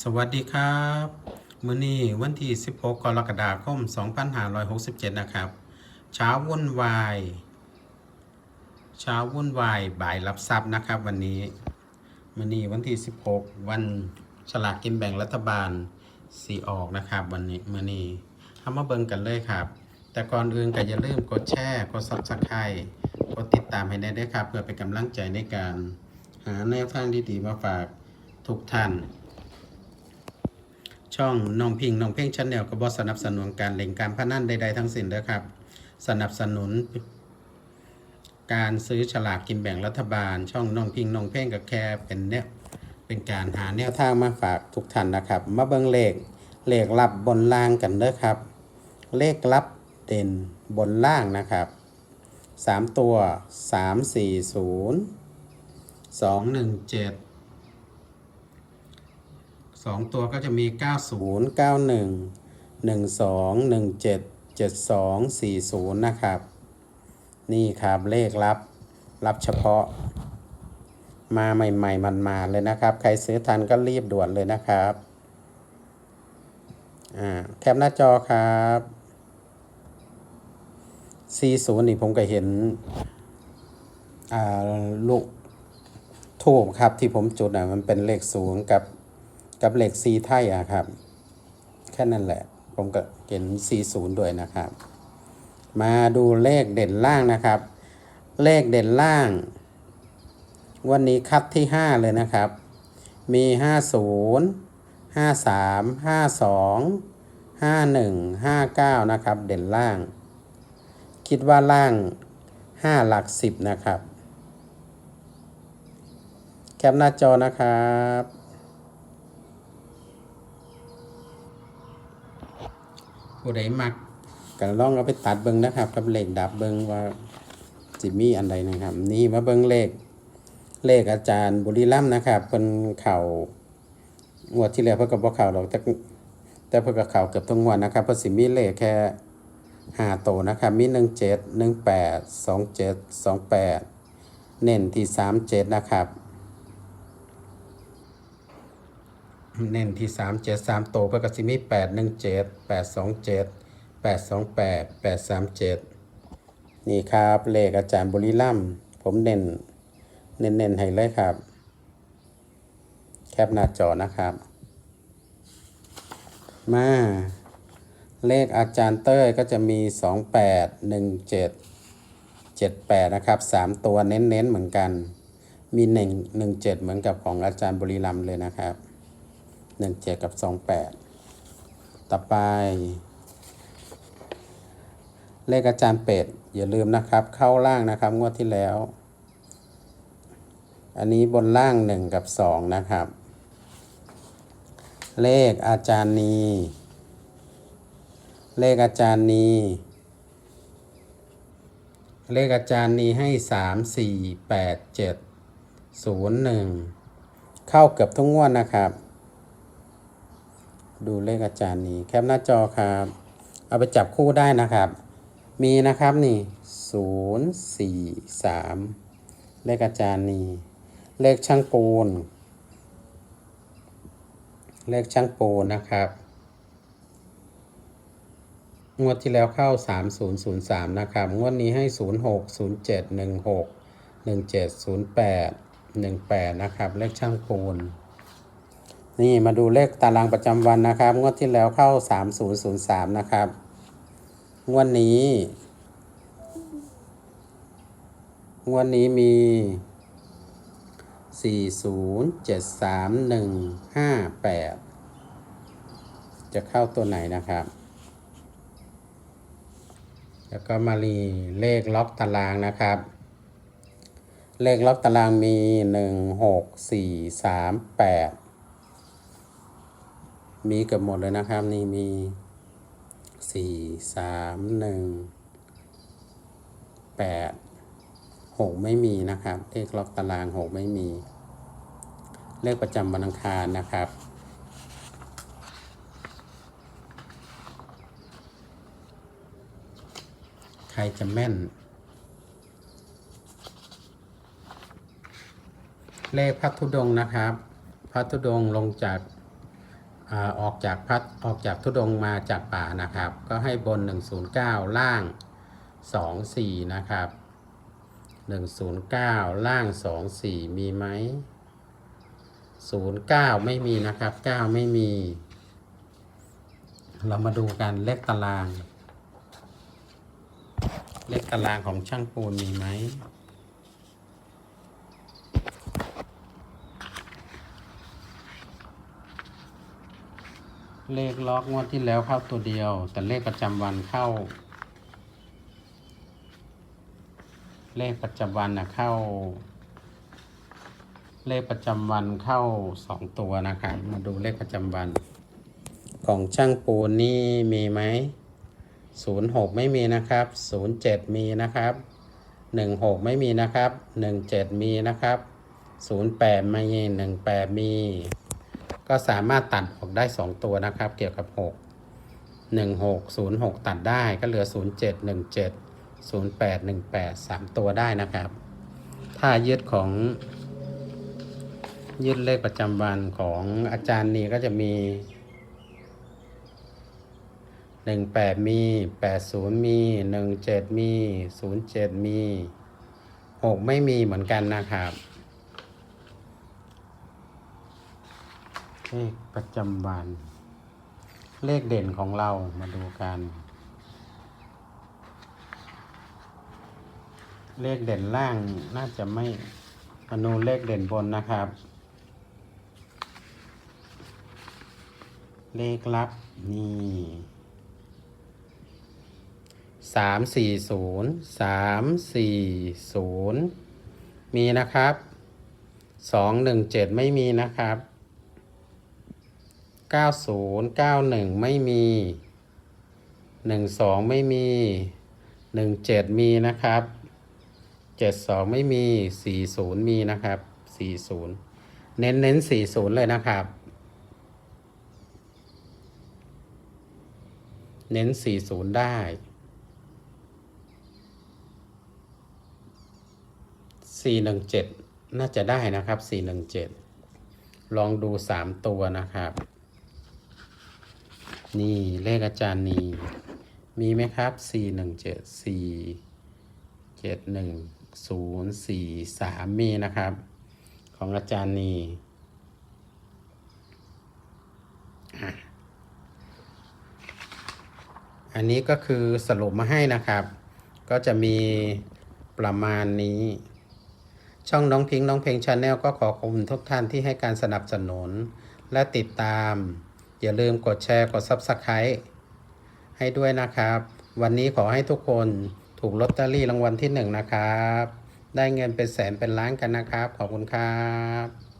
สวัสดีครับมื้อนี้วันที่ 16 กรกฎาคม 2567 นะครับ เช้าวุ่นวาย เช้าวุ่นวาย บ่ายรับทรัพย์นะครับ วันนี้มื้อนี้วันที่ 16 วันฉลากกินแบ่งรัฐบาลสีออกนะครับ วันนี้มื้อนี้ทำมาเบิ่งกันเลยครับ แต่ก่อนอื่นก็อย่าลืมกดแชร์ กด Subscribe กดติดตามให้ได้ด้วยครับ เพื่อเป็นกำลังใจในการ หาแนวทางดีๆมาฝากทุกท่าน ช่องน้องพิงน้องเพ่งชันแนลก็บอสนับสนุนการเล่นการพนันใดๆทั้งสิ้นเด้อครับ สนับสนุน การซื้อฉลากกินแบ่งรัฐบาล ช่องน้องพิงน้องเพ่งกับแค่เป็นเนี่ยเป็นการหาแนวทางมาฝากทุกท่านนะครับ มาเบิ่งเลขเลขลับบนล่างกันเด้อครับ เลขลับเด่นบนล่างนะครับสามตัวสามสี่ศูนย์ สองหนึ่งเจ็ดสองตัวก็จะมี 90 91 12 17 72 40 นะครับ นี่ครับเลขรับ รับเฉพาะ มาใหม่ๆมันมาเลยนะครับ ใครซื้อทันก็รีบด่วนเลยนะครับอ่าแคปหน้าจอครับ 40 นี่ผมก็เห็นอ่าลูกทูบครับที่ผมจุดอะมันเป็นเลขศูนย์กับ กับเหล็กซีไทยอะครับ แค่นั้นแหละ ผมก็เห็น40 ด้วยนะครับ มาดูเลขเด่นล่างนะครับ เลขเด่นล่าง วันนี้คัดที่ 5 เลยนะครับ มี 50 53 52 51 59 นะครับ เด่นล่าง คิดว่าล่าง 5 หลัก 10 นะครับ แคปหน้าจอนะครับ ผู้ใดมักก็ลองเอาไปตัดเบิ่งนะครับ กับเลขดับเบิ่งว่าจิมีอันใดนะครับ นี่มาเบิ่งเลข เลขอาจารย์บุรีรัมนะครับเพิ่นเข่างวดที่แล้วเพิ่นก็บ่เข้าหรอกแต่แต่เพิ่นก็เข้าเกือบทุกงวดนะครับเพิ่นสิมีเลขแค่ห้าโตนะครับ มี17 18 27 28เน้นที่37นะครับ เน้นที่ 3 7 3โตวเพื่อกสิมี8 1 7 8 2 7 8 2 8 8 3 7 นี่ครับเลขอาจารย์บุรีรัมผมเน้น เน้นเน้นให้เลยครับ แคปหน้าจอนะครับ มาเลขอาจารย์เต้ยก็จะมี 2 8 1 7 7 8 นะครับ 3 ตัวเน้นๆเหมือนกัน มี 1 1 7 เหมือนกับของอาจารย์บุรีรัมเลยนะครับ หนึ่งเจ็ดกับสองแปดต่อไป เลขอาจารย์เป็ด อย่าลืมนะครับ เข้าล่างนะครับ งวดที่แล้ว อันนี้บนล่างหนึ่งกับสองนะครับ เลขอาจารย์นีเลขอาจารย์นีเลขอาจารย์นีให้สามสี่แปดเจ็ดศูนย์หนึ่งเข้าเกือบทุกงวดนะครับ ดูเลขอาจารย์นี้แคปหน้าจอครับ เอาไปจับคู่ได้นะครับ มีนะครับนี่ศูนย์สี่สามเลขอาจารย์นี้เลขช่างปูน เลขช่างปูนนะครับ งวดที่แล้วเข้า 3003 นะครับ งวดนี้ให้ 06 07 16 17 08 18 นะครับ เลขช่างปูน นี่มาดูเลขตารางประจำวันนะครับ งวดที่แล้วเข้า 3003 นะครับ งวดนี้ งวดนี้มี 4073158 จะเข้าตัวไหนนะครับ แล้วก็มารีเลขล็อกตารางนะครับ เลขล็อกตารางมี 1 6 4 3 8 มีเกือบหมดเลยนะครับ นี่มีสี่สามหนึ่งแปดหกไม่มีนะครับ เลขล็อกตารางหกไม่มี เลขประจำวันอังคารนะครับใครจะแม่น เลขพัทธุดงนะครับ พัทธุดงลงจาก ออกจากพัดออกจากทุดงมาจากป่านะครับ ก็ให้บน 109 ล่าง 24 นะครับ 109 ล่าง 24 มีไหม 09 ไม่มีนะครับ 9 ไม่มี เรามาดูกันเลขตาราง เลขตารางของช่างปูนมีไหม เลขล็อกงวดที่แล้วเข้าตัวเดียว แต่เลขประจำวันเข้า เลขประจำวันนะเข้า เลขประจำวันเข้าสองตัวนะครับมาดูเลขประจำวัน ของช่างปูนนี่มีไหมศูนย์หกไม่มีนะครับศูนย์เจ็ดมีนะครับหนึ่งหกไม่มีนะครับหนึ่งเจ็ดมีนะครับศูนย์แปดไม่มีหนึ่งแปดมี ก็สามารถตัดออกได้ 2 ตัวนะครับ เกี่ยวกับ 6 1 6 0 6 ตัดได้ก็เหลือ 0 7 1 7 0 8 1 8 3 ตัวได้นะครับ ถ้ายึดของยึดเลขประจำวันของอาจารย์นี่ก็จะมี 18 มี 80 มี 17 มี 07 มี 6 ไม่มีเหมือนกันนะครับ เลขประจำวัน เลขเด่นของเรามาดูกัน เลขเด่นล่างน่าจะไม่มาดูเลขเด่นบนนะครับ เลขลับนี่สามสี่ศูนย์สามสี่ศูนย์มีนะครับสองหนึ่งเจ็ดไม่มีนะครับ 90 91 ไม่มี 12 ไม่มี 17 มีนะครับ 72 ไม่มี 40 มีนะครับ 40 เน้นเน้น40 เลยนะครับ เน้น 40 ได้ 417 น่าจะได้นะครับ 417 ลองดู 3 ตัวนะครับ นี่เลขอาจารย์นีมีไหมครับสี่หนึ่งเจ็ดสี่เจ็ดหนึ่งศูนย์สี่สามมีนะครับ ของอาจารย์นีอะอันนี้ก็คือสรุปมาให้นะครับ ก็จะมีประมาณนี้ ช่องน้องพิงค์น้องเพลงชาแนลก็ขอขอบคุณทุกท่านที่ให้การสนับสนุน และติดตาม อย่าลืมกดแชร์กด Subscribe ให้ด้วยนะครับ วันนี้ขอให้ทุกคนถูกลอตเตอรี่รางวัลที่หนึ่งนะครับ ได้เงินเป็นแสนเป็นล้านกันนะครับ ขอบคุณครับ